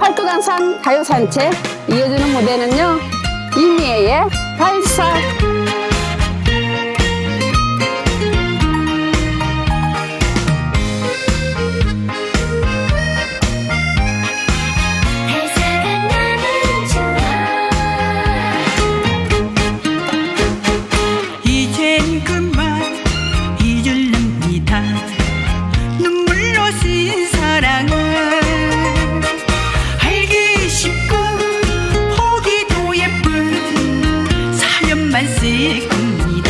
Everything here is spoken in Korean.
팔도강산 가요 산책 이어지는 무대는요 이미에의 발사 sensin